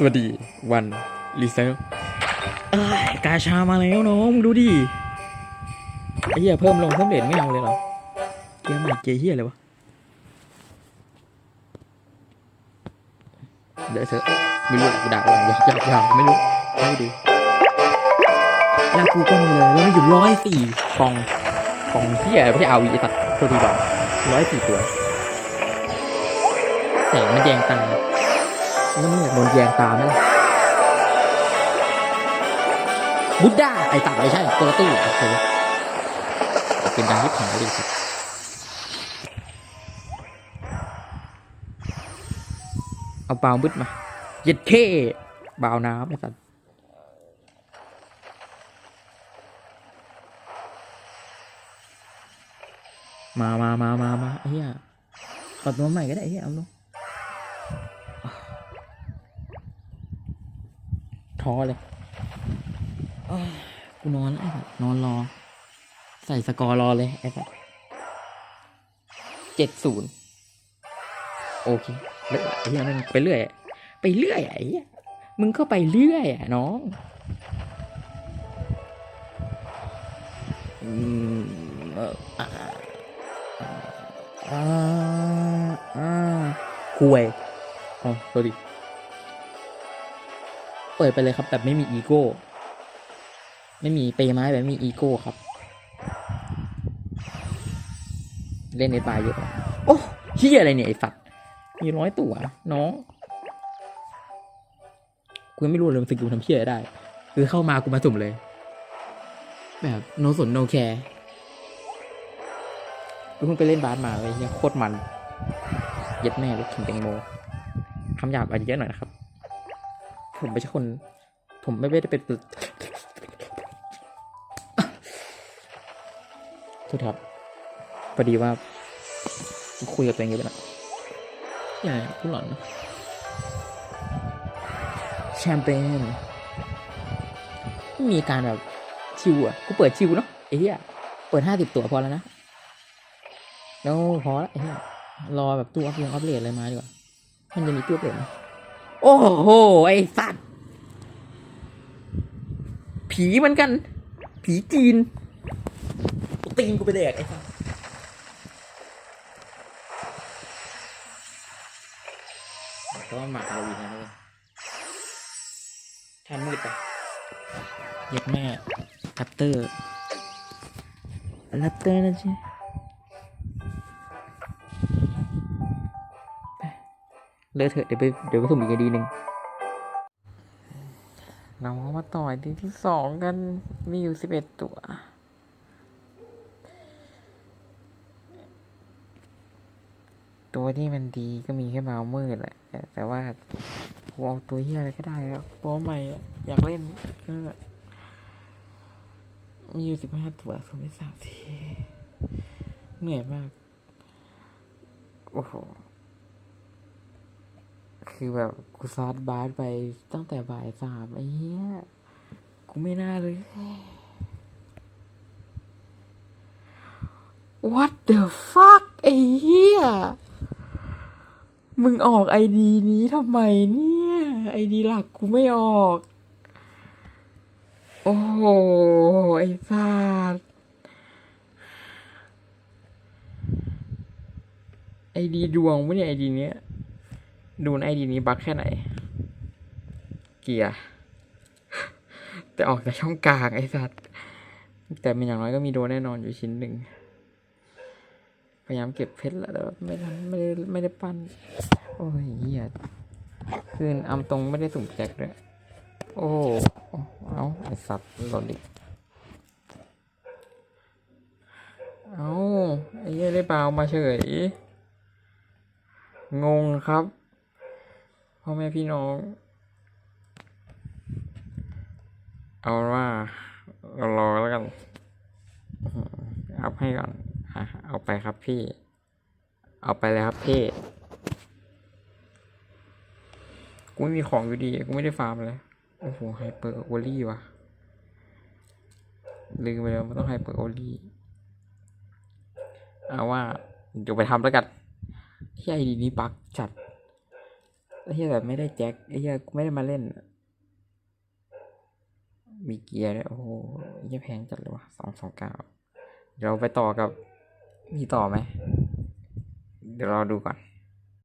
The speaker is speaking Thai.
สวัสดีวันรีเซิร์ฟเอ้กาชามาแล้วน้องดูดิไอ้เหี้ยเพิ่มลงเพิ่มเด่นไม่เอาเลยเหรอเกียร์ใหม่เกียร์เหี้ยอะไรวะเดี๋ยวเถอะไม่รู้กูด่าอะไรอยากอยากอยากไม่รู้ไม่ดูแล้วกูก็มีเลยแล้วมันอยู่ร้อยสี่ฟองฟองเหี้ยไม่ใช่เอาวีตัดตัวทีบอกร้อยสี่ตัวแสงมันแยงตา แล้วมึงอยากโดนแยงตาไหมล่ะบุดด้าไอ้ตัดไม่ใช่ตัวตู้โอเคเป็นดังที่ผ่านเลยสิเอาเปล่าบึดมาเย็ดเท่เบาน้ำไอ้สัตว์มามามามามาเหี้ยขอตัวใหม่ก็ได้เหี้ยเอาลง ท้อเลยกูนอนแล้วไอ้สัสนอนรอ ใส่สกอร์รอเลยไอ้สัสเจ็ดศูนย์โอเคเรื่อยไอ้เหี้ยมันไปเรื่อยไปเรื่อยไอ้เหี้ยมึงก็ไปเรื่อยอะน้องอืมเอ่ออ่าอ่าอ่าคุยอ๋อโทษดิ เปิดไปเลยครับ แบบไม่มีอีโก้ ไม่มีเปย์ไม้แบบไม่มีอีโก้ครับ เล่นในปลายเยอะโอ้เฮียอะไรเนี่ย ไอ้สัตว์มีร้อยตัวน้องกูไม่รู้เลยมันสกิลทำเฮียได้ คือเข้ามากูมาสุ่มเลย แบบโนสนโนแคร์กูเพิ่งไปเล่นบาสมาเลยเฮียโคตรมัน เย็ดแม่รถถึงแตงโมคำหยาบอาจจะเยอะหน่อยนะครับ ผมไม่ใช่คน ผมไม่ได้เป็นโทษครับพอดีว่า คุยกับตัวเองเยอะไปหน่อยอย่างไรผู้หลอนนะแชมเปญมีการแบบชิวอะกูเปิดชิวเนาะไอ้เหี้ยเปิดห้าสิบตัวพอแล้วนะ แล้วพอละไอ้เหี้ยรอแบบตู้อัพเดทอัพเลทอะไรมาดีกว่า มันจะมีตู้อัพเลทไหม โอ้โห ไอ้สัตว์ ผีเหมือนกัน ผีจีนกูตีนกูไปแดกไอ้สัสก็หมักฮาโลวีนนะเลยทันมืดไปเย็ดแม่แรปเตอร์แรปเตอร์นะจ๊ะ เลอะเถอะเดี๋ยวไปเดี๋ยวไปสุ่มอีกดีหนึ่งเรามาต่อยทีที่สองกันมีอยู่สิบเอ็ดตัว ตัวที่มันดีก็มีแค่เมามืดแหละ แต่ว่ากูเอาตัวเฮียอะไรก็ได้แล้วตัวใหม่อยากเล่นก็มีอยู่สิบห้าตัวสมได้สามทีเหนื่อยมาก โอ้โห คือแบบกูซอสบาสไปตั้งแต่บ่ายสามไอ้เหี้ย กูไม่น่าเลย What the fuck ไอ้เหี้ย มึงออกไอดีนี้ทำไมเนี่ย ไอดีหลักกูไม่ออก โอ้โห ไอ้สัสไอดีดวงวะเนี่ยไอดีเนี้ย ดูไอดีนี้บักแค่ไหน เกียร์ แต่ออกจากช่องกลางไอ้สัตว์ แต่เป็นอย่างน้อยก็มีโดนแน่นอนอยู่ชิ้นหนึ่ง พยายามเก็บเพชรแล้วแต่ไม่ทันไม่ได้ไม่ได้ปั้น โอ้ยเหี้ยคืออำตรงไม่ได้สุ่มแจกด้วย โอ้เอาไอสัตว์หล่นดิเอาไอ้เหี้ยได้เปล่ามาเฉย งงครับ พ่อแม่พี่น้อง เอาว่าเรารอแล้วกันอื้อหืออัพให้ก่อนอะเอาไปครับพี่ เอาไปเลยครับพี่ กูไม่มีของอยู่ดี กูไม่ได้ฟาร์มเลย โอ้โหไฮเปอร์โอลี่ว่ะ ลืมไปแล้วมันต้องไฮเปอร์โอลี่เอาว่าเดี๋ยวไปทำแล้วกันที่ไอดีนี้ปักจัด เหี้ยแบบไม่ได้แจ็คไอ้เหี้ยไม่ได้มาเล่น มีเกียร์ด้วยโอ้โหเฮียแพงจัดเลยวะสองสองเก้าเดี๋ยวเราไปต่อกับมีต่อไหม เดี๋ยวเราดูก่อน